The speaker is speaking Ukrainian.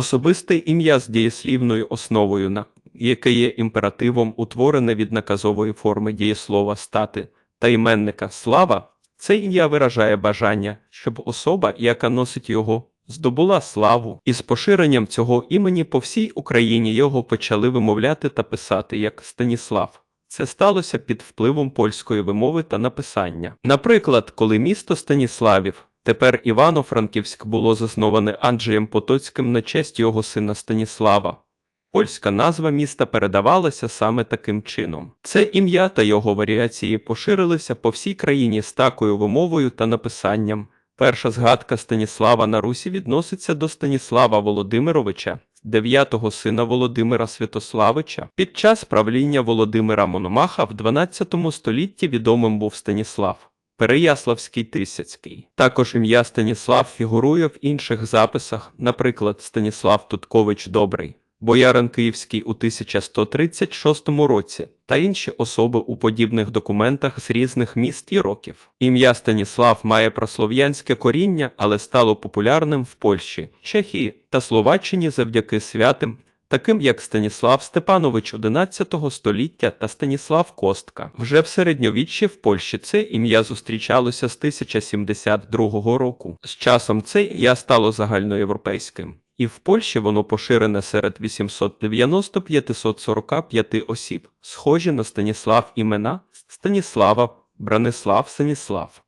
Особисте ім'я з дієслівною основою на яке є імперативом, утворене від наказової форми дієслова стати та іменника слава. Це ім'я виражає бажання, щоб особа, яка носить його, здобула славу, і з поширенням цього імені по всій Україні його почали вимовляти та писати як Станіслав. Це сталося під впливом польської вимови та написання. Наприклад, коли місто Станіславів, тепер Івано-Франківськ було засноване Анджеєм Потоцьким на честь його сина Станіслава. Польська назва міста передавалася саме таким чином. Це ім'я та його варіації поширилися по всій країні з такою вимовою та написанням. Перша згадка Станіслава на Русі відноситься до Станіслава Володимировича, дев'ятого сина Володимира Святославича. Під час правління Володимира Мономаха в 12 столітті відомим був Станіслав. Переяславський Тисяцький. Також ім'я Станіслав фігурує в інших записах, наприклад, Станіслав Туткович Добрий, боярин Київський у 1136 році та інші особи у подібних документах з різних міст і років. Ім'я Станіслав має прослов'янське коріння, але стало популярним в Польщі, Чехії та Словаччині завдяки святим, таким як Станіслав Степанович XI століття та Станіслав Костка. Вже в середньовіччі в Польщі це ім'я зустрічалося з 1072 року. З часом це ім'я стало загальноєвропейським. І в Польщі воно поширене серед 890-545 осіб, схожі на Станіслав імена Станіслава, Бранислав Станіслав.